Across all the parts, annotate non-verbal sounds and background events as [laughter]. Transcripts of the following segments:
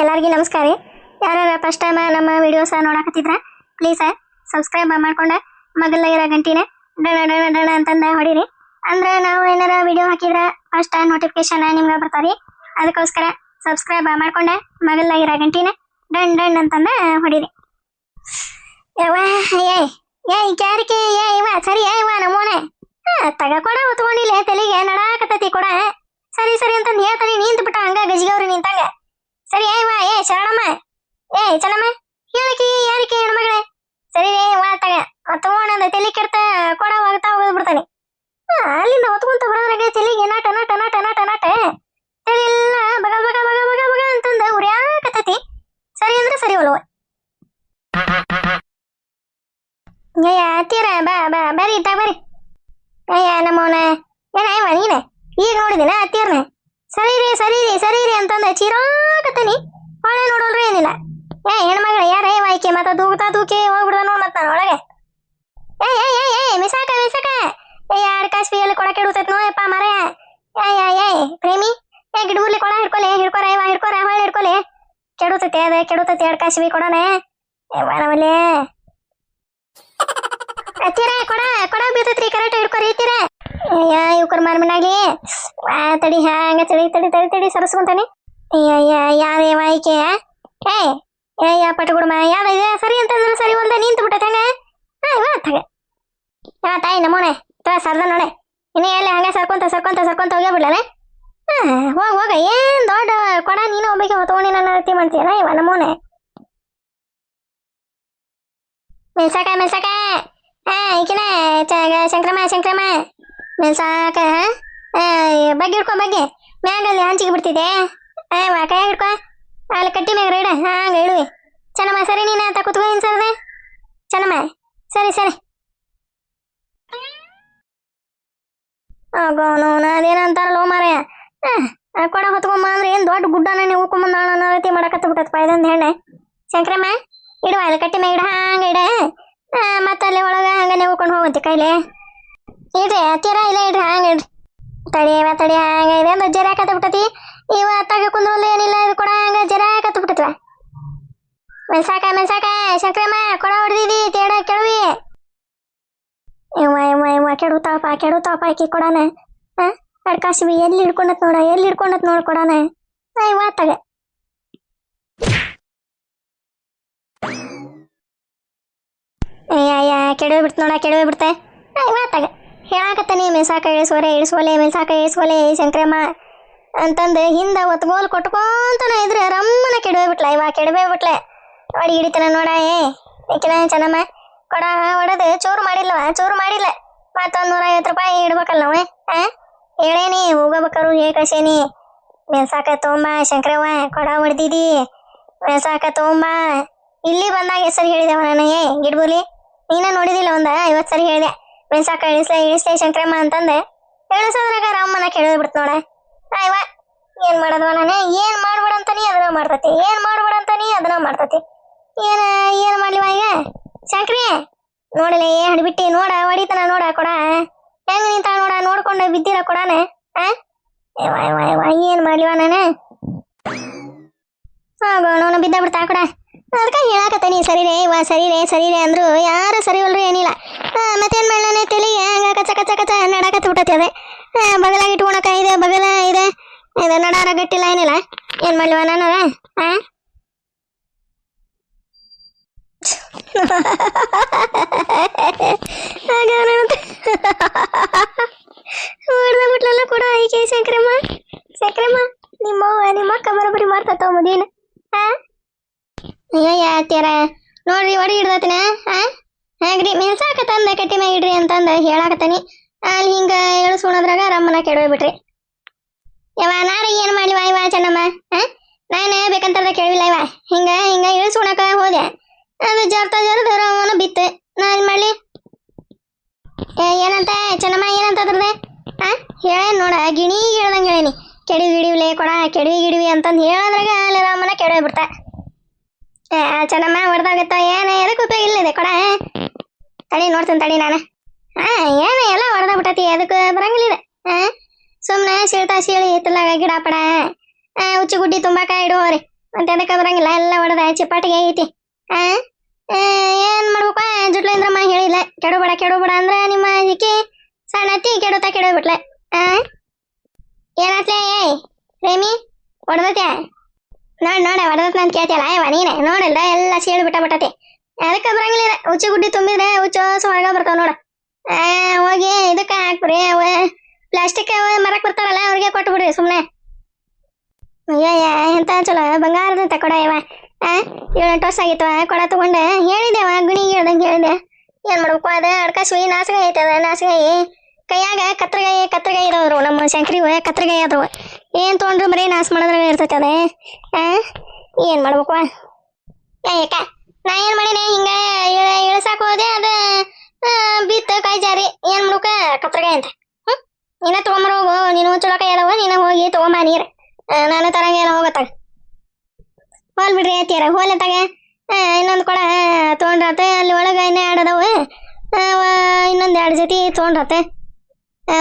ಎಲ್ಲರಿಗೂ ನಮಸ್ಕಾರ ರೀ. ಯಾರ್ಯಾರ ಫಸ್ಟ್ ಟೈಮ್ ನಮ್ಮ ವಿಡಿಯೋಸ ನೋಡಕತ್ತಿದ್ರ ಪ್ಲೀಸ್ ಸಬ್ಸ್ಕ್ರೈಬ್ ಮಾಡ್ಕೊಂಡ. ಮಗಲ ಇರೋ ಗಂಟಿನ ಡಣ ಡಣ ಡಣ ಅಂತಂದ ಹೊಡೀರಿ. ಅಂದ್ರೆ ನಾವು ಏನಾರ ವಿಡಿಯೋ ಹಾಕಿದ್ರೆ ಫಸ್ಟ್ ನೋಟಿಫಿಕೇಶನ್ ನಿಮ್ಗೆ ಬರ್ತಾರಿ ಅದಕ್ಕೋಸ್ಕರ ಸಬ್ಸ್ಕ್ರೈಬ್ ಮಾಡ್ಕೊಂಡ, ಮಗಲ ಇರೋ ಗಂಟಿನ ಡಣ್ ಡಣ್ ಅಂತಂದ ಹೊಡೀರಿ. ಯವ್ವ, ಏಯ್ ಕ್ಯಾರಿಕೆ ಏ ಇವ ಸರಿ ಏ ಇವ ನಮ್ಮೋನೆ ತಗ ಕೊಡ ಹೊತ್ಕೊಂಡಿಲ್ಲ ತಲೆಗೆ ನಡಾಕತ್ತತಿ ಕೊಡ. ಸರಿ ಸರಿ ಅಂತ ಹೇಳ್ತಾನೆ ನಿಂತು ಬಿಟ್ಟ ಹಂಗ ಗಜಿಗವ್ರಿ ನಿಂತಂಗ. ಸರಿ ಏ ವಾ ಏ ಶರಣಮ್ಮ ಏ ಚೆನ್ನಮ್ಮ ಹೇಳಕಿ ಯಾರಿಕೆ ಹೆಣ್ಮಗಳೇ ಸರಿ ಏ ವಾ ತಗ ತಗೊಂಡ ತಲೆ ಕೆಡ್ತ ಕೊಡ ಹೋಗ್ತಾ ಹೋಗೋದು ಬಿಡ್ತಾನೆ ಆ, ಅಲ್ಲಿಂದ ಹೊತ್ಕೊಂತ ಬರೋದ್ರಾಗ ತಲೆಗೆ ನಟ ನಟ ನಟ ನಟ ನಟ ತಲೆ ಎಲ್ಲ ಬಗ ಬಗ ಬಗ ಬಗ ಬಗ ಅಂತಂದ ಉರ್ಯಾಕತ್ತೈತಿ ಸರಿ ಅಂದ್ರೆ ಸರಿ ಒಲ್ವ ಅಯ್ಯ ಅತ್ತೀರ ಬಾ ಬಾ ಬರ್ರಿ ಇತ್ತ ಬರ್ರಿ ಅಯ್ಯ ನಮ್ಮವನ ಏನಾಯವ ನೀನ ಈಗ ನೋಡಿದಿನ ಅತ್ತೀರ್ನ ಸರಿ ರೀ ಸರಿ ರೀ ಸರಿ ರೀ ಅಂತಂದ. ಚೀರಾಕತ್ತೀನಿ ಹೊಳೆ ನೋಡಲ್ರಿ ಏನಿಲ್ಲ. ಏ, ಹೆಣ್ಮಗಳ, ಯಾರೇ ವಾಯ್ಕೆ ಮತ್ತ ದೂಗ್ತಾ ದೂಕಿ ಹೋಗ್ಬಿಡ್ದ ನೋಡ್ ಮತ್ತ ನಾನು ಒಳಗೆ. ಏ ಏ ಏ ಏ, ಮಿಸಾಕ ಮಿಸಾಕ. ಏ, ಎರಡು ಕಾಸು ಎಲ್ಲಿ ಕೊಡ ಕೆಡುತ್ತೈತ್ ನೋಯಪ್ಪ ಮರ ಏ ಏ ಏ, ಪ್ರೇಮಿ. ಏ ಗಿಡಬುರ್ಲಿ ಕೊಡ ಹಿಡ್ಕೊಲೆ, ಹಿಡ್ಕೊರ, ಇವ ಹಿಡ್ಕೊರ ಹೊಳೆ ಹಿಡ್ಕೊಲೆ. ಕೆಡುತ್ತೈತೆ, ಅದೇ ಕೆಡುತ್ತೈತೆ, ಎರಡು ಕಾಸು ಕೊಡೋಣ ಏ ನಮ್ಮಲ್ಲಿ ಹತ್ತಿರ ಕೊಡ ಕೊಡ ಬೀಳ್ತೈತ್ರಿ, ಕರೆಕ್ಟ್ ಹಿಡ್ಕೊರಿ ಇತ್ತೀರ ಅಯ್ಯ ಇವ್ಕರ್ ಮಾರ್ಮನಾಗಿ ವಾ ತಡಿ ಹ್ಯಾಂಗ ತಡಿ ತಡಿ ತಡಿ ತಡಿ, ಸರಸ್ಕೊಂತಾನೆ. ಅಯ್ಯ ಯಾವೇ ವಾಯ್ಕೆ ಏ ಏಯ್ಯ ಪಟಗುಡ್ಮ ಯಾವ ಇದೆ? ಸರಿ ಅಂತಂದ್ರೆ ಸರಿ ಹೊಲ್ದ ನಿಂತು ಬಿಟ್ಟೈತೆ ಹಂಗ ಹಾ ಇವ ತಗ ಯಾವ ತಾಯಿ ನಮ್ಮೋನೆ ತ ಸರ್ದ ನೋಡೆ ಇನ್ನು ಎಲ್ಲಿ ಹಂಗೆ ಸರ್ಕೊಂತ ಸರ್ಕೊಂತ ಸರ್ಕೊಂತ ಹೋಗೇ ಬಿಡ್ಲನೆ? ಹಾ ಹೋಗ ಹೋಗ. ಏನ್ ದೊಡ್ಡ ಕೊಡ, ನೀನು ಒಬ್ಬಕ್ಕೆ ಹೊತ್ಕೊಂಡು ನನ್ನ ರೀತಿ ಮಾಡ್ತೀಯಲ್ಲ, ಇವ ನಮ್ಮೋನೆ ಮೆಲ್ಸಾಕ ಮೆಲ್ಸಾಕ ಹಾ ಈಕಿನ ಶಂಕ್ರಮ ಶಂಕ್ರಮ. ಮೆಲ್ಸಾಕ ಆ, ಬಗ್ಗೆ ಹಿಡ್ಕೊ ಬಗ್ಗೆ. ಮ್ಯಾಗ ಅಲ್ಲಿ ಹಂಚಿಗೆ ವಾ ಕೈ ಹಿಡ್ಕೊ. ಅಲ್ಲಿ ಕಟ್ಟಿ ಮ್ಯಾಗ ಇಡ. ಹಂಗ ಹೇಳುವೆ ಚೆನ್ನಮ್ಮ ಸರಿ ನೀನು ಅಂತ ಕುತ್ಕೊ ಇನ್ ಸರ್ದೆ ಚೆನ್ನಮ್ಮ ಸರಿ ಸರಿ. ಆಗೋನು ಅದೇನ ಅಂತಾರಲ್ಲ ಮಾರಯ್ಯ ಕೊಡ ಹೊತ್ಕೊಂಬ ಅಂದ್ರೆ ಏನ್ ದೊಡ್ಡ ಗುಡ್ಡನ ನೀವು ಉಳ್ಕೊಂಬಂದಾಳ ಅನ್ನೋ ರೀತಿ ಮಾಡಕತ್ತ ಬಿಟ್ಟತ್ ಪಾಯ್ದಂದ ಹೆಣ್ಣೆ. ಶಂಕ್ರಮ್ಮ ಇಡುವ ಅಲ್ಲಿ ಕಟ್ಟಿ ಮ್ಯಾಗ ಇಡ. ಹಂಗ ಇಡ. ಮತ್ತ ಅಲ್ಲಿ ಒಳಗ ಹಂಗ ನೀವು ಹೋಗಂತೆ ಕೈಲಿ. ಇಡ್ರಿ ಹತ್ತಿರ ಇಲ್ಲ ಇಡ್ರಿ ಹಂಗ ಇಡ್ರಿ ತಡಿ ಇವ ತಡಿ, ಹಂಗ ಇದೆ, ಅಂದ್ರೆ ಜರ ಹಾಕತ್ತ ಬಿಟ್ಟತಿ. ಇವ ಅತ್ತಾಗ ಕುಂದ್ರಲ್ಲ ಏನಿಲ್ಲ ಇದು ಕೊಡ, ಹಂಗ ಜರ ಹಾಕತ್ತ ಬಿಟ್ಟತ್ವ. ಮೆಣಸಾಕ ಮೆಲ್ಸಾಕ ಶಂಕ್ರಮ್ಮ, ಕೊಡ ಹೊಡೆದಿದಿ, ತೇಡ ಕೆಳವಿ. ಇವ ಇವ ಇವ ಕೆಡುತ್ತಾವಪ್ಪ ಕೆಡುತ್ತಾವಪ್ಪ ಆಕಿ ಕೊಡಾನ. ಹಾ ಅಡ್ಕಾಶಿವಿ ಎಲ್ಲಿ ಹಿಡ್ಕೊಂಡತ್ ನೋಡ, ಎಲ್ಲಿ ಹಿಡ್ಕೊಂಡತ್ ನೋಡ್ ಕೊಡಾನ. ಇವ ಅತ್ತಾಗ ಅಯ್ಯ ಕೆಡವೆ ಬಿಡ್ತು ನೋಡ, ಕೆಡವೆ ಬಿಡ್ತೆ. ಇವ ಅತ್ತಾಗ ಹೇಳಾಕತ್ತಾನೆ ಮೆಸಾಕ ಇಳಿಸೋರೆ ಇಳಿಸೋಲೆ ಮೆಲ್ಸಾಕ ಇಳಿಸೋಲೆ ಶಂಕರಮ್ಮ ಅಂತಂದು ಹಿಂದೆ ಒತ್ಗೋಲ್ ಕೊಟ್ಕೊಂತನ ಇದ್ರೆ ರಮ್ಮನ ಕೆಡವೆ ಬಿಟ್ಲ ಇವ ಕೆಡವೆ ಬಿಟ್ಲೆ ಒಡಿ ಹಿಡಿತನ ನೋಡ ಏ, ಏಕಿನ ಚೆನ್ನಮ್ಮ, ಕೊಡ ಹೊಡೆದು ಚೂರು ಮಾಡಿಲ್ಲವ ಚೂರು ಮಾಡಿಲ್ಲ. ಮತ್ತೊಂದು ನೂರ ಐವತ್ತು ರೂಪಾಯಿ ಇಡ್ಬೇಕಲ್ಲ ನಾವು, ಆ? ಹೇಳೇನಿ, ಹೋಗಬೇಕಾರು ಹೇ ಕಸೇನಿ ಮೆಲ್ಸಾಕ ತೊಂಬ ಶಂಕರವ್ವ, ಕೊಡ ಹೊಡ್ದಿದಿ ಮೆಲ್ಸಾಕ ತೊಂಬ ಇಲ್ಲಿ ಬಂದಾಗ ಹೆಸರು ಹೇಳಿದೆವ ನಾನು, ಏ, ಗಿಡ್ಬುಲಿ, ನೀನ ನೋಡಿದಿಲ್ಲ ಒಂದ, ಐವತ್ತು ಸರಿ ಹೇಳಿದೆ. ಮೆಲ್ಸಾಕ ಇಳಿಸ್ಲೆ ಇಳಿಸ್ಲೆ ಶಂಕರಮ್ಮ ಅಂತಂದೆ. ಇಳಿಸೋದ್ರಾಗ ರಾಮನ ಕೆಡವೆ ಬಿಡ್ತು ನೋಡ. ಆಯ್ವ ಏನ್ ಮಾಡೋದವ ನಾನು ಏನ್ ಮಾಡ್ಬೇಡ ನೀ ಅದನ್ನ ಮಾಡ್ತತಿ. ಏನ್ ಮಾಡ್ಬೇಡ ನೀ ಅದನ್ನ ಮಾಡ್ತತಿ. ಏನ, ಏನ್ ಮಾಡ್ಲಿವ ಈಗ ಶಂಕ್ರಿ ನೋಡಿಲ್ಲ ಏ ಹಡ್ಬಿಟ್ಟಿ ನೋಡ, ಹೊಡಿತನ ನೋಡ ಕೊಡ. ಹೆಂಗ್ ನಿಂತ ನೋಡ? ನೋಡ್ಕೊಂಡು ಬಿದ್ದಿರ ಕೊಡಾನ ಏನ್ ಮಾಡ್ಲಿವ ನಾನು? ಹೋಗೋಣ ಬಿದ್ದ ಬಿಡ್ತಾ ಕೊಡ. ಅದಕ್ಕೆ ಹೇಳಾಕತ್ತೀನಿ ಸರಿ ಇವ ವಾ ಸರಿ ರೇ ಸರಿ ರೇ ಅಂದ್ರು, ಯಾರು ಸರಿ ಇಲ್ರಿ ಏನಿಲ್ಲ. ಹಾ ಮತ್ತೇನ್ ಮಾಡ್ಲಾನೆ ತಲೆಗೆ ಹಂಗ ಕಚ ಕಚ ಕಚ ನಡಕತ್ ಬಿಟ್ಟತಿ ಅದೇ. ಬಗಲಾಗ ಇಟ್ಕೊಳಕ ಇದೆ, ಬಗಲ ಇದೆ. ಇದು ನಡಾರ ಗಟ್ಟಿಲ್ಲ ಏನಿಲ್ಲ. ಏನ್ ಮಾಡ್ಲಿವ ನಾನು? [laughs] [laughs] ಹೊಡ್ದ ಬಿಟ್ಲಲ್ಲ ಕೂಡ ಐಕೆ ಶಂಕರಮ್ಮ. ಶಂಕರಮ್ಮ ನಿಮ್ಮವ್ವ ನಿಮ್ಮ ಅಕ್ಕ ಬರೋಬ್ಬರಿ ಮಾಡ್ತಾ ಮದೇನು ಹಾ ಅಯ್ಯೋ ಯಾತ್ಯಾರ ನೋಡ್ರಿ, ಒಡಿ ಹಿಡ್ದತಿನ ಹಾಗ್ರಿ ಮೆಲ್ಸಾಕ ತಂದ ಕಟ್ಟಿ ಮ್ಯಾಗ ಇಡ್ರಿ ಅಂತಂದ ಹೇಳಾಕತ್ತಾನಿ. ಅಲ್ಲಿ ಹಿಂಗ ಇಳಿಸ್ಕೊಳೋದ್ರಾಗ ರಮ್ಮನ ಕೆಡೋಗ್ಬಿಟ್ರಿ ಯವ ನಾರ ಏನ್ ಮಾಡ್ಲಿವ ಇವ, ಚೆನ್ನಮ್ಮ ಹಾ ನಾನು ಬೇಕಂತಾರ್ದ ಕೇಳಿಲ್ಲ ಇವ. ಹಿಂಗ ಹಿಂಗ ಇಳಿಸ್ಕೊಳಕ ಹೋದೆ. ಅದು ಜರ್ತಾ ಜರ್ದ ರಮ್ಮನ ಬಿತ್ತು. ನಾನು ಏನ್ ಮಾಡ್ಲಿ? ಏನಂತ, ಚೆನ್ನಮ್ಮ, ಏನಂತ ಅದ್ರದೆ ಹಾ ಹೇಳೇನ್ ನೋಡ, ಗಿಣಿ ಹೇಳ್ದಂಗೆ ಹೇಳೇನಿ. ಕೆಡವಿ ಗಿಡಿವಿಲೆ ಕೊಡ, ಕೆಡವಿ ಗಿಡಿವಿ ಅಂತಂದು ಹೇಳೋದ್ರಾಗ ಅಲ್ಲಿ ರಾಮನ ಕೆಡವಿ ಬಿಡ್ತ ಏ ಚೆನ್ನಮ್ಮ ಹೊಡೆದಾಗತ್ತ ಏನ ಎದಕ್ಕೆ ಉಪಯೋಗ ಇಲ್ಲದೆ ಕೊಡ ತಡಿ ನೋಡ್ತೀನಿ ತಡಿ ನಾನು ಹಾ ಏನು ಎಲ್ಲ ಹೊಡೆದ ಬಿಟ್ಟತಿ ಅದಕ್ಕೆ ಬರಂಗಿಲ್ಲ ಹಾ ಸುಮ್ಮನೆ ಸೀಳ್ತಾ ಸೀಳಿ ಹಿತ್ತಲಾಗ ಗಿಡ ಪಡ ಆ, ಉಚ್ಚಿ ಗುಡ್ಡಿ ತುಂಬಾಕ ಇಡುವವ್ರಿ ಮತ್ತೆ ಅದಕ್ಕೆ ಬರಂಗಿಲ್ಲ ಎಲ್ಲ ಹೊಡೆದ ಚಿಪ್ಪಾಟಿಗೆ ಐತಿ ಆ ಆ, ಏನ್ ಮಾಡ್ಬೇಕು ಜುಟ್ಲೇಂದ್ರಮ್ಮ ಹೇಳಿಲ್ಲ ಕೆಡಬೇಡ ಕೆಡಬೇಡ ಅಂದ್ರ ನಿಮ್ಮ ಇದಕ್ಕೆ ಸಣ್ಣ ಅತ್ತಿ ಕೆಡುತ್ತಾ ಕೆಡಬಿಟ್ಲೆ ಆ ಏನಾತ್ಲೆ ಏಯ್ ರೇಮಿ ಹೊಡೆದತ್ಯಾ ನೋಡ್ ನೋಡ ಹೊಡೆದತ್ ನಾನು ಕೇಳ್ತಿಯಲ್ಲ ಅಯ್ಯವ ನೀನೆ ನೋಡಿಲ್ದ ಎಲ್ಲ ಸೀಳು ಬಿಟ್ಟ ಬಿಟ್ಟತಿ ಅದಕ್ಕೆ ಬರಂಗಿಲ್ಲ ಉಚ್ಚಿ ಗುಡ್ಡಿ ತುಂಬಿದ್ರೆ ಹುಚ್ಚು ಹೊರಗ ಬರ್ತಾವ ನೋಡ ಆ, ಹೋಗಿ ಇದಕ್ಕೆ ಹಾಕ್ಬಿಡ್ರಿ ಅವ ಪ್ಲಾಸ್ಟಿಕ್ ಮರಕ್ ಬರ್ತಾರಲ್ಲ ಅವ್ರಿಗೆ ಕೊಟ್ಟು ಬಿಡ್ರಿ ಸುಮ್ಮನೆ ಅಯ್ಯಯ್ಯ ಎಂತ ಚಲೋ ಬಂಗಾರದ ಕೊಡ ಇವ ಆ ಏಳೆಂಟು ವರ್ಷ ಆಗಿತ್ತು ಕೊಡ ತಗೊಂಡೆ ಹೇಳಿದೆವ ಗುಣಿಗೆ ಹೇಳ್ದಂಗೆ ಹೇಳಿದೆ ಏನ್ ಮಾಡ್ಬೇಕು ಅದ ಅಡ್ಕಾಸಿ ನಾಸಗಾಯಿ ಐತದ ನಾಸಗಾಯಿ ಕೈಯಾಗ ಕತ್ರಗಾಯಿ ಕತ್ರಗಾಯಿ ಇರೋರು ನಮ್ಮ ಶಂಕರಿ ಕತ್ರಗಾಯಿ ಅದ್ರವ ಏನ್ ತೊಗೊಂಡ್ರು ಬರೀ ನಾಶ ಮಾಡೋದ್ರಾಗ ಇರ್ತೈತೆ ಅದೇ. ಆ? ಏನ್ ಮಾಡ್ಬೇಕು ಯಾಕ ನಾ ಏನ್ ಮಾಡೀನಿ? ಹಿಂಗ ಇಳ- ಇಳ್ಸಾಕ್ ಹೋದೆ, ಅದ ಬಿತ್ತು ಕೈ ಜಾರಿ. ಏನ್ ಮಾಡ್ಬೇಕ ಕತ್ರಗಾಯ ಅಂತ. ಹ್ಮ್? ನೀನ ತಗೊಂಬರ ಹೋಗು. ನೀನು ಚಲೋ ಕೈ ಅದಾವ ನೀನ ಹೋಗಿ ತಗೊಂಬ ನೀರ್. ನಾನು ತರಂಗೇನ ಹೋಗತ್ತಾಗ. ಹೋಲ್ ಬಿಡ್ರಿ ಐತಿಯರ ಹೋಲ್ ತಗ ಇನ್ನೊಂದು ಕೊಡ ತೊಗೊಂಡ್ರತೆ. ಅಲ್ಲಿ ಒಳಗೆ ಇನ್ನೂ ಎರಡು ಇನ್ನೊಂದು ಎರಡು ಜೊತೆ ತೊಗೊಂಡ್ರತೆ.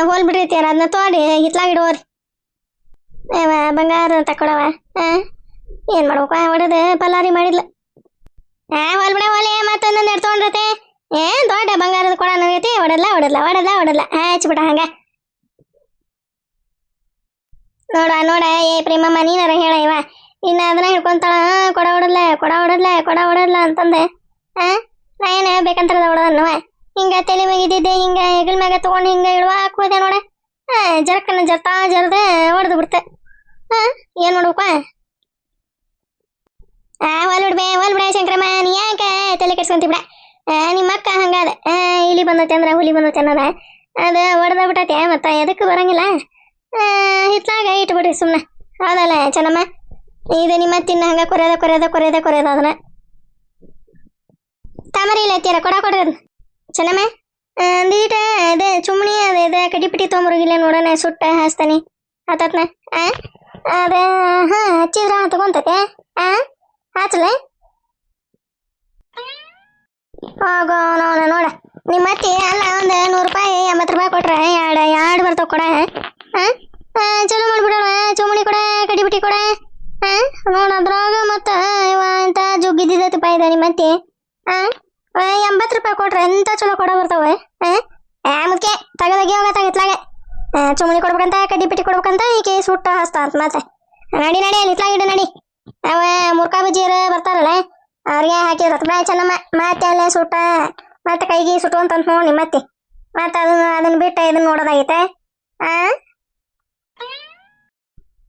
ಹೋಲ್ ಬಿಡ್ರಿ ಐತಿಯರ ಅದನ್ನ ತೊಗೊಂಡು, ಹಿತ್ಲಾಗ ಇಡುವರಿ ಬಂಗಾರ ತಕೊಳವ ಏನು ಮಾಡ್ಬೇಕು? ಹೊಡೆದು. ಪಲ್ಲಾರಿ ಮಾಡಿದ್ಲ. ಹಾ ಹೋಲ್ ಬಿಡ ಹೋಲೆ. ಮತ್ತೊಂದೊಂದು ಎರಡು ತೊಗೊಂಡ್ರತೆ ಏ ದೊಡ್ಡ ಬಂಗಾರದ ಕೊಡ ನನಗೈತಿ. ಹೊಡಲ್ಲ ಹೊಡಲ್ಲ ಹೊಡಲ್ಲ ಹೊಡಲ್ಲ ಹಚ್ಬಿಡ ಹಂಗ. ನೋಡ ನೋಡ. ಏ ಪ್ರೇಮಮ್ಮ ನೀನಾರ ಹೇಳ ಇವ. ಇನ್ನ ಅದನ್ನ ಹಿಡ್ಕೊಂತಾಳ. ಆ, ಕೊಡ ಹೊಡದ್ಲ ಕೊಡ ಹೊಡದ್ಲ ಕೊಡ ಹೊಡದ್ಲ ಅಂತಂದೆ. ಆ ನಾ ಏನ ಬೇಕಂತಾರದ ಹೊಡದನ್ನವ ಹಿಂಗ ತಲೆ ಮ್ಯಾಗಿದ್ದಿದ್ದೆ ಹಿಂಗ ಹೆಗಲ್ ಮ್ಯಾಗ ತಗೊಂಡು ಹಿಂಗ ಇಳುವ ಹಾಕೋದೆ ನೋಡ. ಆ ಜರಕನ ಜರ್ತಾ ಜರ್ದೆ ಹೊಡೆದು ಬಿಡ್ತೆ. ಆ ಏನ್ ಆ ಹೊಲ್ ಬಿಡ್ಬೆ ಹೊಲ್ ಬಿಡ ಶಂಕರಮ್ಮ, ನೀ ಯಾಕ ತಲೆ ಕೆಡ್ಸ್ಕೊಂತಿ ಬಿಡ? ನಿಮ್ಮ ಅಕ್ಕ ಹಂಗಾದ. ಇಲಿ ಬಂದೈತೆ ಅಂದ್ರ ಹುಲಿ ಬಂದೈತೆ ಅನ್ನೋದ. ಅದ ಹೊಡೆದ ಬಿಟ್ಟತೆ ಮತ್ತ ಎದಕ್ಕೆ ಬರಂಗಿಲ್ಲ. ಹಿತ್ಲಾಗ ಇಟ್ಬಿಡ್ರಿ ಸುಮ್ಮನೆ ಹೌದಲ್ಲ, ಚೆನ್ನಮ್ಮ? ಇದು ನಿಮ್ಮ ತಿನ್ನ ಹಂಗ ಕೊರೆದ ಕೊರೆದ ಕೊರೆದ ಕೊರೆದ ಅದನ್ನ. ತಾಮರಿ ಇಲ್ಲ ಐತಿಯರ ಕೊಡ, ಕೊಡ್ರಿ ಅದನ್ನ ಚೆನ್ನಮ್ಮ? ಅಂದೀಟ ಅದೇ ಚುಮ್ಮಣಿ ಅದೇ ಇದೆ ಕಡಿ ಪಿಟಿ ತೊಗೊಂಬರೋಗಿಲ್ಲ ನೋಡೋಣ, ಸುಟ್ಟ ಹಾಸ್ತಾನೆ. ಆತತ್ನ, ಆ? ಅದೇ ಹಾ ಹಚ್ಚಿದ್ರ ತಗೊಂತೈತೆ ಆ ಹಚ್ಚಲೆ ಹೋಗೋ ನೋಡ ನೋಡ ನಿಮ್ಮ ಅತ್ತಿ ಅಲ್ಲ ಒಂದು ನೂರು ರೂಪಾಯಿ ಎಂಬತ್ತು ರೂಪಾಯಿ ಕೊಟ್ರೆ ಎರಡು ಎರಡು ಬರ್ತಾವ ಕೊಡ ಆ ಆ, ಚಲೋ ಮಾಡ್ಬಿಡೋಣ ಚುಮಣಿ ಕೊಡ ಕಡಿ ಬಿಟ್ಟಿ ಕೊಡ ಆ ನೋಡ ಅದ್ರಾಗ ಮತ್ತ ಇವ ಇಂತ ಜುಗ್ಗಿದ್ದೈತಪ್ಪ ಇದೆ ನಿಮ್ಮ ಅತ್ತಿ ಆ ಆ, ಎಂಬತ್ತು ರೂಪಾಯಿ ಕೊಟ್ರೆ ಎಂತ ಚಲೋ ಕೊಡ ಬರ್ತಾವೆ ಆ ಆ, ಮುದ್ಕೆ ತಗದಗಿ ಹೋಗ ತಗಿತ್ಲಾಗ ಚುಮಣಿ ಕೊಡ್ಬೇಕಂತ, ಕಡ್ಡಿ ಪಿಟ್ಟಿ ಕೊಡ್ಬೇಕಂತ, ಈಕೆ ಸುಟ್ಟ ಹಸ್ತ ಅಂತ ಮತ್ತೆ. ನಡಿ ನಡಿ ಇಡು, ನಡಿ. ಅವ ಮುರ್ಕಾ ಬಜ್ಜಿಯರು ಬರ್ತಾರಲ್ಲ, ಅವ್ರಿಗೆ ಹಾಕಿದ್ರ. ಬಿಡ ಚೆನ್ನಮ್ಮ, ಮತ್ತೆ ಅಲ್ಲೇ ಸುಟ್ಟ, ಮತ್ತೆ ಕೈಗೆ ಸುಟ್ಟು ಅಂತ ನೋಡಿ ಮತ್ತೆ ಮತ್ತೆ ಅದನ್ನ ಅದನ್ನ ಬಿಟ್ಟ ಇದನ್ನ ನೋಡೋದಾಗೈತೆ. ಆ?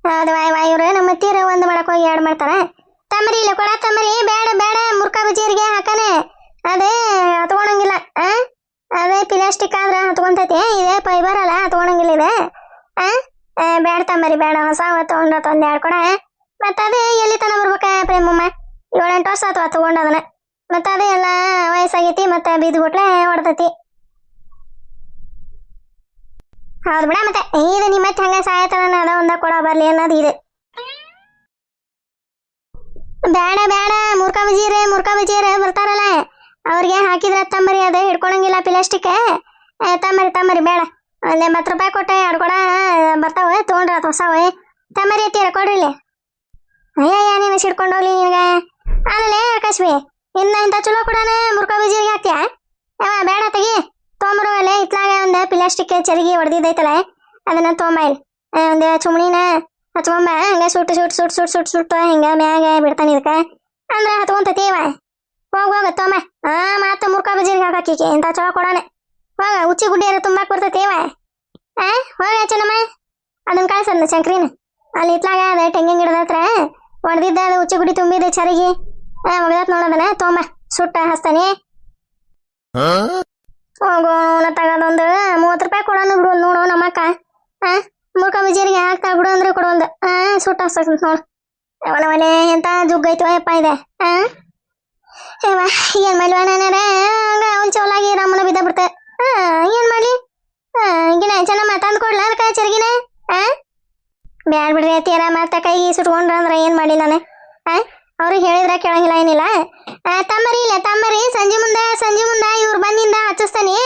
ಹೌದು, ವಾಯ್ ವಾಯ್ ನಮ್ಮ ತೀರ ಒಂದು ಮಾಡಕ್ ಹೋಗಿ ಎರಡು ಮಾಡ್ತಾರ. ತಮ್ಮರಿ ಇಲ್ಲ ಕೊಡ, ತಮ್ಮರಿ, ಬೇಡ ಬೇಡ, ಮುರ್ಕಾ ಬಜ್ಜಿಯರಿಗೆ ಹಾಕಾನೆ. ಅದೇ, ಹತ್ಕೊಳಂಗಿಲ್ಲ, ಆ? ಅದೇ ಪ್ಲಾಸ್ಟಿಕ್ ಆದ್ರೆ ಹತ್ಕೊಂತೈತಿ, ಇದೇ ಫೈಬರ್ ಅಲ್ಲ ಹತ್ಕೊಳಂಗಿಲ್ಲ ಇದೆ ಆ? ಬೇಡ ತಮ್ಮರಿ, ಬೇಡ. ಹೊಸ ತಗೊಂಡ ತಂದು ಎರಡು ಕೊಡ. ಮತ್ತೆ ಅದೇ ಎಲ್ಲಿ ತನ ಬರ್ಬೇಕ ಪ್ರೇಮಮ್ಮ? ಏಳೆಂಟು ವರ್ಷ ಅಥವಾ ತಗೊಂಡ ಅದನ್ನ ಮತ್ತೆ ಅದೇ ಎಲ್ಲ ವಯಸ್ಸಾಗೈತಿ, ಮತ್ತೆ ಬಿದ್ದು ಬಿಟ್ಲೆ ಹೊಡ್ತೈತಿ. ಹೌದು ಬಿಡ ಮತ್ತೆ. ಇದು ನಿಮ್ಮ ಮತ್ತೆ ಹಂಗ ಸಾಯತನ ಅದ ಒಂದ ಕೊಡ ಬರ್ಲಿ ಅನ್ನೋದು ಇದೆ. ಬೇಡ ಬೇಡ. ಮುರ್ಕಾ ಬಜೀರೆ ಮುರ್ಕಾ ಬಜೀರೆ ಬರ್ತಾರಲ್ಲ. ಅವ್ರಿಗೆ ಹಾಕಿದ್ರೆ ತಮ್ಮರಿ ಅದ ಹಿಡ್ಕೊಳಂಗಿಲ್ಲ ಪ್ಲಾಸ್ಟಿಕ್ ತಮ್ಮರಿ ತಮ್ಮರಿ, ಬೇಡ. ಒಂದ್ ಎಂಬತ್ತು ರೂಪಾಯಿ ಕೊಟ್ಟೆ ಎರಡು ಕೊಡ ಬರ್ತಾವೆ ತೊಗೊಂಡ್ರ ಹೊಸವೆ ತಮ್ಮರಿ ಎತ್ತೀರ ಕೊಡ್ರಿ ಇಲ್ಲಿ ಅಯ್ಯಯ್ಯ ನೀನು ಸಿಡ್ಕೊಂಡು ಹೋಗ್ಲಿ ನಿನಗೆ ಆಮೇಲೆ ಆಕಾಶ್ವಿ ಇನ್ನ ಇಂಥ ಚಲೋ ಕೊಡೋಣ ಮುರ್ಕಾ ಬಜ್ಜಿಗೆ ಹಾಕ್ತೀಯ ಅವ ಬೇಡ ತೆಗಿ ತೊಗೊಂಬರುವಲ್ಲೇ ಇತ್ಲಾಗ ಒಂದು ಪ್ಲಾಸ್ಟಿಕ್ ಚರಿಗೆ ಹೊಡೆದಿದ್ದೈತಲ್ಲ ಅದನ್ನ ತೊಗೊಂಬ ಇಲ್ಲಿ ಆ, ಒಂದು ಚುಮ್ಣಿನ ಹಚ್ಕೊಂಬ ಹಂಗ ಸುಟ್ಟು ಸುಟ್ಟು ಸುಟ್ಟು ಸುಟ್ಟು ಸುಟ್ಟು ಸುಟ್ಟು ಹಿಂಗ ಮ್ಯಾಗ ಬಿಡ್ತಾನೆ ಇದಕ್ಕೆ ಅಂದ್ರೆ ಹತ್ಕೊಂತತಿ ಇವ ಹೋಗ್ ಹೋಗ ತೊಂಬ ಹಾ ಮಾತ ಮುರ್ಕಾ ಬಜ್ಜಿಗೆ ಹಾಕಾಕಿಕೆ ಇಂಥ ಚಲೋ ಕೊಡೋಣ ಹೋಗ ಉಚ್ಚಿ ಗುಡ್ಡಿಯರ ತುಂಬಾಕ್ ಬರ್ತೈತಿ ಇವ ಆ ಹೋಗ ಚೆನ್ನಮ್ಮ ಅದನ್ನ ಕಳ್ಸದ್ನ ಶಂಕ್ರಿನ. ಅಲ್ಲಿ ಇತ್ಲಾಗ ಅದ ತೆಂಗಿನ ಗಿಡದ ಹತ್ರ ಹೊಡೆದಿದ್ದ ಅದು ಉಚ್ಚಿ ಗುಡಿ ತುಂಬಿದೆ ಚರಿಗೆ. ಒಗದತ್ ನೋಡದನ ತೊಂಬ ಸುಟ್ಟ ಹಸ್ತಾನೆ. ಹೋಗೋ ತಗೊಂಡೊಂದು ಮೂವತ್ತು ರೂಪಾಯಿ ಕೊಡೋನು ಬಿಡು ನೋಡು ನಮ್ಮಕ್ಕ ಆ ಮೂರ್ಕ ಬಜ್ಜಿಯರಿಗೆ ಹಾಕ್ತಾ ಬಿಡು ಅಂದ್ರೆ ಕೊಡೋಲ್ದು ಆ ಸುಟ್ಟ ಹಸ್ತಂತ ನೋಡು. ಮನೆ ಎಂತ ಜುಗ್ಗೈತು ಯಪ್ಪ ಇದೆ. ಆ? ಏನ್ ಮಾಡ್ಲಿ ನಾನಾರ ಹಂಗ ಅವನ್ ಚೌಲಾಗಿ ರಾಮನ ಬಿದ್ದ ಬಿಡ್ತೆ. ಏನ್ ಮಾಡ್ಲಿ? ಆ ಈಗಿನ ಮಾತಾಂದ್ ತಂದು ಕೊಡ್ಲ ಅದಕ್ಕೆ ಚರ್ಗಿನ? ಆ? ಬ್ಯಾಡ್ ಬಿಡ್ರಿ ಅತ್ತಿಯರ ಮತ್ತೆ ಕೈ ಸುಟ್ಕೊಂಡ್ರ ಅಂದ್ರೆ ಏನ್ ಮಾಡಿ ನಾನು? ಆ? ಅವ್ರಿಗೆ ಹೇಳಿದ್ರೆ ಕೇಳಂಗಿಲ್ಲ ಏನಿಲ್ಲ. ಆ, ತಮ್ಮರಿ ಇಲ್ಲ ತಮ್ಮರಿ ಸಂಜೆ ಮುಂದೆ ಸಂಜೆ ಮುಂದೆ ಇವ್ರು ಬಂದಿಂದ ಹಚ್ಚಿಸ್ತಾನೆ.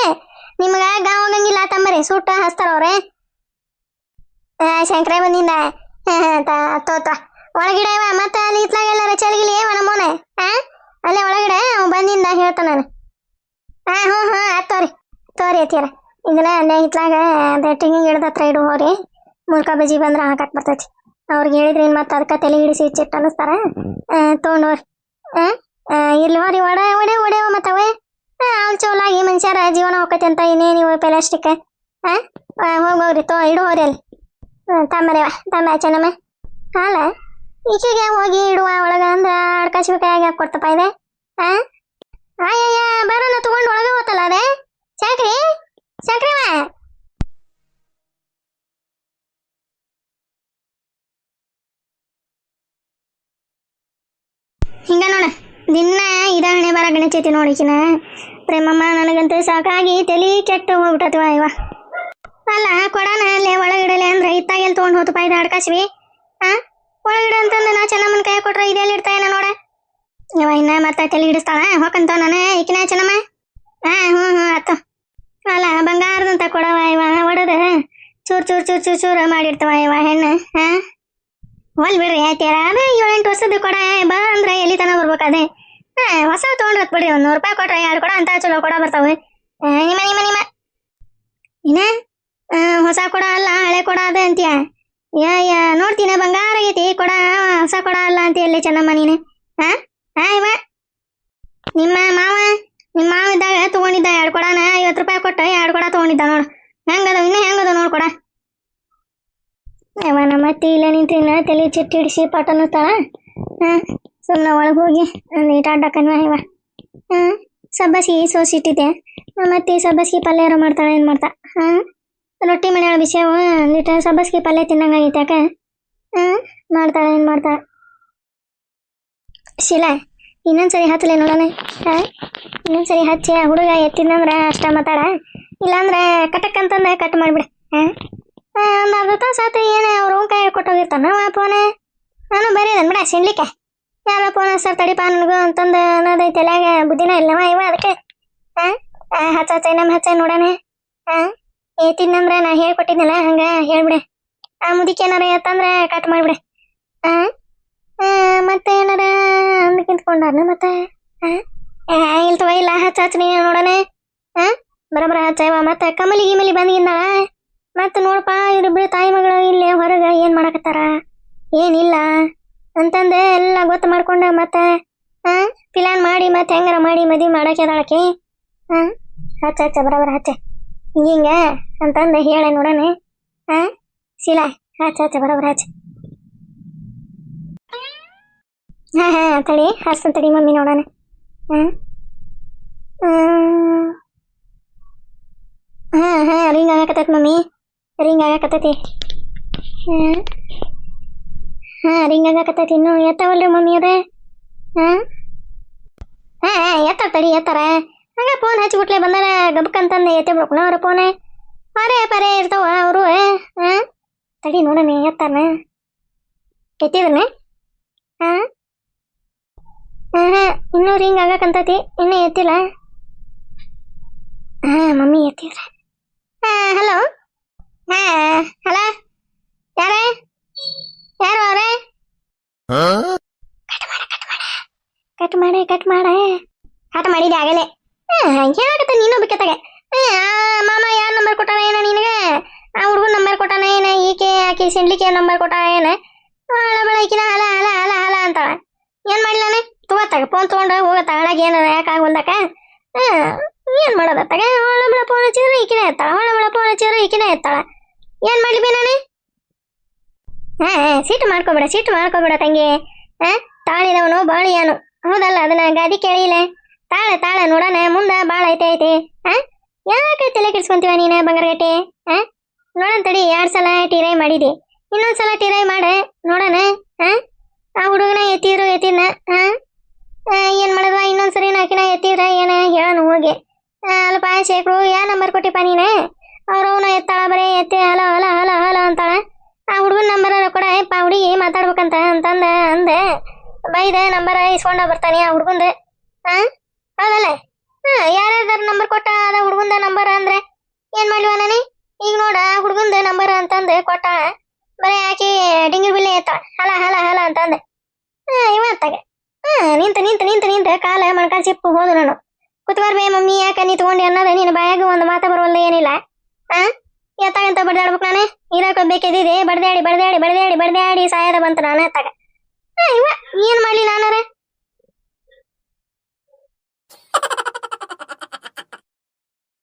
ನಿಮ್ಗ ಗಾವ್ ಹೋಗಂಗಿಲ್ಲ ತಮ್ಮರಿ ಸುಟ್ಟ ಹಚ್ತಾರ ಅವ್ರೆ. ಆ, ಶಂಕರೇ ಬಂದಿಂದ. ತೋತ ಒಳಗಿಡ ಮತ್ತೆ ಅಲ್ಲಿ ಇತ್ಲಾಗೆಲ್ಲ ಎಲ್ಲಾರ ಚಲಗಿಲಿ ಏವ ನಮ್ಮೋನೆ ಅಲ್ಲೇ ಒಳಗಡೆ ಅವ್ ಬಂದಿಂದ ಹೇಳ್ತಾನೆ ನಾನು. ಹಾ ಹ್ಞೂ ಹ್ಞೂ ತೋರಿ ಅತ್ತಿಯರ. ಇದನ್ನ ಅನ್ನ ಹಿತ್ಲಾಗ ತೆಂಗಿ ತೆಂಗಿನ ಗಿಡದ ಹತ್ರ ಇಡು ಹೋರಿ. ಮುಲ್ಕ ಬಜ್ಜಿ ಬಂದ್ರೆ ಹಾಕಕ್ ಬರ್ತೈತಿ. ಅವ್ರಿಗೆ ಹೇಳಿದ್ರಿ ಮತ್ತೆ ಅದಕ್ಕೆ ತಲೆ ಹಿಡಿಸಿ ಇಚ್ಚಿಟ್ಟು ಅನ್ನಿಸ್ತಾರ. ತೊಗೊಂಡು ಹೋರಿ. ಆ, ಇರ್ಲಿ ಹೋರಿ ಒಡ ಒಡೆ ಒಡೆವ ಮತ್ತವೆ ಅವ್ರು ಚೋಲಾಗಿ ಮನುಷ್ಯರ ಜೀವನ ಹೋಗತ್ತೆ ಅಂತ ಇನ್ನೇನು ಇವು ಪ್ಲಾಸ್ಟಿಕ್. ಹಾಂ ಹೋಗಿ ಹೋಗ್ರಿ ತೋ ಇಡು ಹೋರಿ ಅಲ್ಲಿ. ತಮ್ಮರೇವ ತಮ್ಮ ಚೆನ್ನಮ್ಮ ಹಾಲ ಈಚೆಗೆ ಹೋಗಿ ಇಡುವ ಒಳಗ ಅಂದ್ರ ಹಾಕಿ ಕೊಡ್ತಪ್ಪ ಇದೆ? ಹಾ ಅಯ್ಯಯ್ಯ ಬರೋಣ ತಗೊಂಡು ಒಳಗೆ ಹೋತಲ್ಲ ಅದೇ? ಸಾಕ್ರಿ ಸಾಕ್ರಿವ ಹಿಂಗ ನೋಡ ದಿನ ಇದ ಹಣೆ ಬರ ಗಣಚೈತಿ ನೋಡಿಕಿನ ಪ್ರೇಮಮ್ಮ ನನಗಂತೂ ಸಾಕಾಗಿ ತಲಿ ಕೆಟ್ಟು ಹೋಗ್ಬಿಟ್ಟತ್ವ ಇವ. ಅಲ್ಲ, ಕೊಡನ ಅಲ್ಲೇ ಒಳಗಿಡಲೆ ಅಂದ್ರೆ ಇತ್ತಾಗ ಎಲ್ಲಿ ತೊಗೊಂಡು ಹೋತಪ್ಪ ಇದು ಅಡ್ಕಾಸಿವಿ ಹಾ ಒಳಗಿಡ ಅಂತಂದು ನಾ ಚೆನ್ನಮ್ಮನ ಕೈ ಕೊಟ್ರೆ ಇದೆಲ್ಲಿ ಇಡ್ತಾ ಏನ ನೋಡ? ಇವ ಇನ್ನ ಮತ್ತೆ ತಲೆ ಹಿಡಿಸ್ತಾಳ ಹೋಗಂತ ನಾನು ಈಕಿನ ಚೆನ್ನಮ್ಮ. ಹಾ ಹ್ಞೂ ಹ್ಞೂ ಆತು ಅಲ್ಲ, ಬಂಗಾರದಂತ ಕೊಡವ ಇವ, ಹೊಡೆದ. ಚೂರ್ ಚೂರ್ ಚೂರ್ ಚೂರ್ ಚೂರ್ ಮಾಡಿರ್ತಾವ ಇವ ಹೆಣ್ಣ, ಹಾ? ಹೊಲ್ ಬಿಡ್ರಿ ಆಯ್ತಾರ? ಅದೇ ಏಳೆಂಟು ವರ್ಷದ ಕೊಡ ಬಾ ಅಂದ್ರೆ ಎಲ್ಲಿ ತನ ಬರ್ಬೇಕು ಅದೇ ಹಾ ಹೊಸ ತೊಗೊಂಡ್ರತ್ ಬಿಡ್ರಿ, ಒಂದ್ ನೂರು ರೂಪಾಯಿ ಕೊಟ್ರೆ ಎರಡು ಕೊಡ, ಅಂತ ಚಲೋ ಕೊಡ ಬರ್ತಾವೆ. ನಿಮ್ಮ ನಿಮ್ಮ ನಿಮ್ಮ. ಇನ್ನ ಹೊಸ ಕೊಡ ಅಲ್ಲ, ಹಳೆ ಕೊಡ ಅದ ಅಂತೀಯ? ಯಾ ಯಾ, ನೋಡ್ತೀನ, ಬಂಗಾರ ಆಗೈತಿ ಕೊಡ, ಹೊಸ ಕೊಡ ಅಲ್ಲ ಅಂತ ಎಲ್ಲಿ ಚೆನ್ನಮ್ಮ ನೀನು? ಹಾ? ಹಾ, ಇವ? ನಿಮ್ಮ ಮಾವ? ನಿಮ್ಮ ಮಾವ ಇದ್ದಾಗ ತಗೊಂಡಿದ್ದ ಎರಡು ಕೊಡನ, ಐವತ್ತು ರೂಪಾಯಿ ಕೊಟ್ಟ ಎರಡು ಕೊಡ ತಗೊಂಡಿದ್ದ ನೋಡು. ಹೆಂಗದ, ಇನ್ನ ಹೆಂಗದ ನೋಡು ಕೊಡ. ಅವ ನಮ್ಮ ಅತ್ತಿ ಇಲ್ಲ ನಿಂತಿನ, ತಲೆ ಚಿಟ್ಟಿ ಹಿಡಿಸಿ ಪಾಠ ಹಾ ಸುಮ್ಮನೆ ಒಳಗೆ ಹೋಗಿ ನೀಟ್ ಅಡ್ಡಕ್ಕನ್ವ ಇವ. ಹಾಂ, ಸಬ್ಬಸಿಗೆ ಸೋಸಿಟ್ಟಿದ್ದೆ ನಮ್ಮ ಅತ್ತಿ ಸಬ್ಬಸಿಗೆ ಪಲ್ಯ ಮಾಡ್ತಾಳೆ, ಏನು ಮಾಡ್ತಾ? ಹಾಂ, ರೊಟ್ಟಿ ಮನೆಯೊಳ ಬಿಸಿಯವ ನೀಟ ಸಬ್ಬಸಿಗೆ ಪಲ್ಯ ತಿನ್ನಂಗಾಗೈತೆ ಯಾಕೆ? ಹಾಂ, ಮಾಡ್ತಾಳೆ, ಏನು ಮಾಡ್ತಾಳೆ? ಶಿಲಾ, ಇನ್ನೊಂದ್ಸರಿ ಹತ್ತಲೆ ನೋಡೋಣ. ಹಾಂ. ಇನ್ನೊಂದ್ಸರಿ ಹಚ್ಚಿ ಆ ಹುಡುಗ ಎತ್ತಿದಂದ್ರೆ ಅಷ್ಟ ಮಾತಾಡ. ಇಲ್ಲಾಂದ್ರೆ ಕಟಕ್ ಅಂತಂದ ಕಟ್ ಮಾಡಿಬಿಡ. ಆ? ಅರ್ಧ ತಾಸು ಆತು ಏನು ಅವ್ರ ಕೈ ಕೊಟ್ಟೋಗಿರ್ತಾನ ಅವ ಫೋನ್ ನಾನು ಬರೀದನ್ ಬಿಡ ಸಿನ್ಲಿಕ್ಕೆ ಯಾರ ಫೋನ್ ಸರ್ ತಡಿಪ ನನಗೂ ಅಂತಂದ ಅನ್ನೋದೈತೆ ತಲೆಯಾಗ ಬುದ್ಧಿನ ಇಲ್ಲವ ಇವ ಅದಕ್ಕೆ. ಹಾಂ ಹಚ್ಚ ಹಚ್ಚ ನಮ್ಮ ಹಚ್ಚ ನೋಡೋಣ. ಹಾಂ ನಾ ಹೇಳ್ಕೊಟ್ಟಿದ್ನಲ್ಲ, ಹಂಗ ಹೇಳ್ಬಿಡೆ. ಆ, ಮುದಿಕೆ ಏನಾರ ಎತ್ತಂದ್ರೆ ಕಟ್ ಮಾಡಿಬಿಡೆ. ಹಾಂ ಮತ್ತೆ ಏನಾರ ಅಂದ್ ಕಿಂತ್ಕೊಂಡಾನ ಮತ್ತೆ? ಹಾಂ ಇಲ್ತವ ಇಲ್ಲ ಹಚ್ಚ ಹಚ್ಚ ನೀ ನೋಡೋಣ. ಹಾಂ ಬರಬರ ಹಚ್ಚವ ಮತ್ತೆ ಕಮಲಿ ಗಿಮಲಿ ಬಂದಿದ್ದಾಳ ಮತ್ತೆ ನೋಡಪ್ಪ ಇವ್ರಿಬ್ರು ತಾಯಿ ಮಗಳು ಇಲ್ಲೇ ಹೊರಗೆ ಏನು ಮಾಡಕತ್ತಾರ? ಏನಿಲ್ಲ. ಅಂತಂದೆ, ಎಲ್ಲ ಗೊತ್ತು ಮಾಡ್ಕೊಂಡ ಮತ್ತೆ ಹಾಂ ಪ್ಲಾನ್ ಮಾಡಿ ಮತ್ತೆ ಹೆಂಗಾರ ಮಾಡಿ ಮದುವೆ ಮಾಡಕ್ಕೆ ಅದಾಳಕ್ಕೆ? ಹಾಂ ಹಚ್ಚ ಹಚ್ಚ, ಬರಬರ ಹಚ್ಚ. ಹಿಂಗ ಅಂತಂದೆ, ಹೇಳೆ ನೋಡೋಣ. ಹಾ ಶಿಲಾ, ಹಚ್ಚ ಹಚ್ಚ, ಬರಬರ ಹಚ್ಚೆ. ಹಾಂ, ಹಾ, ತಡಿ ಹಾಸ್ತ ತಡಿ, ಮಮ್ಮಿ ನೋಡೋಣ. ಹಾಂ ಹಾಂ ಹಾಂ ರಿಂಗ್ ಆಗಕತ್ತೈತಿ ಮಮ್ಮಿ ರಿಂಗ್ ಆಗಕತ್ತೈತಿ ಹಾಂ ಹಾಂ ರಿಂಗ್ ಆಗಕತ್ತೈತಿ ಇನ್ನು ಎತ್ತವಲ್ರಿ ಮಮ್ಮಿ ಅದೇ ಹಾಂ ಹಾಂ ಹಾಂ ಎತ್ತಾರ ತಡಿ ಎತ್ತಾರ ಹಂಗೆ ಫೋನ್ ಹಚ್ಚಿಬಿಟ್ಲೆ ಬಂದಾರ ಗಬಕ್ಕಂತಂದು ಎತ್ತೆ ಬಿಡ್ಕೊಣ ಅವ್ರ ಫೋನ್ ಪರೇ ಪರೇ ಇರ್ತಾವ ಅವರು ಹಾಂ ತಡಿ ನೋಡೋಣ ಎತ್ತಾರ ಎತ್ತಿದ್ರನ ಹಾಂ ಹಾಂ ಹಾಂ ಇನ್ನೂ ರಿಂಗ್ ಆಗಕಂತೈತಿ ಇನ್ನೂ ಎತ್ತಿಲ್ಲ. ಹಾ ಮಮ್ಮಿ ಎತ್ತಿದ್ರ. ಹಾ ಹಲೋ ಹಾ ಹಲೋ ಯಾರೇ? ಯಾರು ಅವರೇ? ಕಟ್ ಮಾಡ ಕಟ್ ಮಾಡ. ಕಟ್ ಮಾಡಿದೆ ಆಗಲೇ. ಹೇಳಕತ್ತ ನೀನು ಬಿಕ್ಕತ್ತಾಗೆ ಮಾಮ ಯಾರ ನಂಬರ್ ಕೊಟ್ಟಾನ ಏನ ನಿನಗೆ? ಆ ಹುಡುಗನ ನಂಬರ್ ಕೊಟ್ಟಾನ ಏನ? ಈಕೆ ಆಕೆ ಸಿಂಡ್ಲಿಕ್ಕೆ ನಂಬರ್ ಕೊಟ್ಟಾನ ಏನ? ಹಳ ಬೆಳಕಿನ ಹಲ ಹಲ ಹಲ ಹಲ ಅಂತಾಳ. ಏನ್ ಮಾಡ್ಲಾನೆ ತಗೋತಾಗ ಫೋನ್ ತಗೊಂಡು ಹೋಗತ್ತ ಹಳಗೆ ಏನಾರ ಯಾಕೆ ಆಗೋಲ್ದಕ್ಕ ಏನ್ ಮಾಡೋದತ್ತಾಗ ಹೊಳ ಬೆಳ ಫೋನ್ ಹಚ್ಚಿದ್ರೆ ಈಕಿನೇ ಎತ್ತಾಳ ಹೊಳ ಬೆಳ ಫೋನ್ ಹಚ್ಚಿದ್ರೆ ಈಕಿನೇ ಎತ್ತಾಳ. ಏನ್ ಮಾಡ್ಲಿ ಬೇ ನಾನು? ಹಾ ಸೀಟ್ ಮಾಡ್ಕೋಬೇಡ ಸೀಟ್ ಮಾಡ್ಕೋಬೇಡ ತಂಗಿ. ಹಾ ತಾಳಿದವನು ಬಾಳಿಯಾನು. ಹೌದಲ್ಲ ಅದನ್ನ ಗಾದಿ ಕೇಳಿಲ್ಲ. ತಾಳ ತಾಳ ನೋಡೋಣ ಮುಂದ ಬಾಳ ಐತೆ ಐತಿ. ಹಾ ಯಾಕೆ ತಲೆ ಕೆಡ್ಸ್ಕೊಂತೀವ ನೀನ ಬಂಗಾರಗಟ್ಟಿ ಹಾ ನೋಡೋಣ ತಡಿ ಎರಡ್ ಸಲ ಟಿರೈ ಮಾಡಿದಿ. ಇನ್ನೊಂದ್ ಸಲ ಟಿರೈ ಮಾಡ ನೋಡೋಣ. ಹಾ ಆ ಹುಡುಗನ ಎತ್ತಿದ್ರು ಎತ್ತಿದ್ನ ಹಾ. ಆ, ಏನ್ ಮಾಡಿದ್ರ ಇನ್ನೊಂದ್ಸರಿ ನಾಕಿನ ಎತ್ತಿದ್ರ? ಏನ? ಹೇಳೋಣ ಹೋಗಿ. ಆ, ಅಲ್ಪ ಶೇಖರು ಯಾ ನಂಬರ್ ಕೊಟ್ಟಿಪ್ಪ ನೀನೆ? ಅವ್ರ ಅವನು ಎತ್ತಾಳ ಬರೇ ಎತ್ತಿ ಹಲೋ ಹಲೋ ಹಲೋ ಹಲೋ ಅಂತಾಳ. ಆ ಹುಡುಗನ ನಂಬರ್ ಕೊಡ. ಪಾ ಹುಡುಗಿ ಮಾತಾಡ್ಬೇಕಂತ? ಅಂತಂದ ಅಂದೆ. ಬೈದ ನಂಬರ್ ಇಸ್ಕೊಂಡ ಬರ್ತಾನೆ ಆ ಹುಡುಗಂದು. ಹಾ ಹೌದಲ್ಲ? ಹಾ ಯಾರ್ಯಾರ ನಂಬರ್ ಕೊಟ್ಟ ಅದ ಹುಡುಗಂದ ನಂಬರ್ ಅಂದ್ರೆ? ಏನ್ ಮಾಡ್ಲಿವ ನಾನಿ? ಈಗ ನೋಡ ಹುಡುಗಂದ ನಂಬರ್ ಅಂತಂದು ಕೊಟ್ಟ. ಬರೀ ಆಕಿ ಡಿಂಗಿ ಬಿಲ್ಲೆ ಎತ್ತ ಹಲ ಹಲ ಹಲ ಅಂತಂದೆ. ಹಾ ಇವತ್ತಾಗ. ಹಾ ನಿಂತ ನಿಂತ ನಿಂತ ನಿಂತ ಕಾಲ ಮಣ್ಕಾಲ್ ಚಿಪ್ಪು ಹೋದು ನಾನು. ಕುತ್ಬಾರ್ಬೇ ಮಮ್ಮಿ, ಯಾಕ ನೀ ತಗೊಂಡೆ ಅನ್ನೋದೇ ನಿನ್ನ ಬಾಯಾಗ ಒಂದು ಮಾತಾ ಬರುವಲ್ಲ ಏನಿಲ್ಲ. ಆ? ಎತ್ತಾಗಂತ ಬಡ್ದಾಡ್ಬೇಕು ನಾನೇ? ಇರಾಕ ಬೇಕಿದ್ದಿದೆ. ಬಡ್ದಾಡಿ ಬಡ್ದಾಡಿ ಬಡ್ದಾಡಿ ಬಡ್ದಾಡಿ ಸಾಯದ ಬಂತು ನಾನು ಎತ್ತಾಗ. ಇವ ಏನ್ ಮಾಡ್ಲಿ ನಾನಾರ?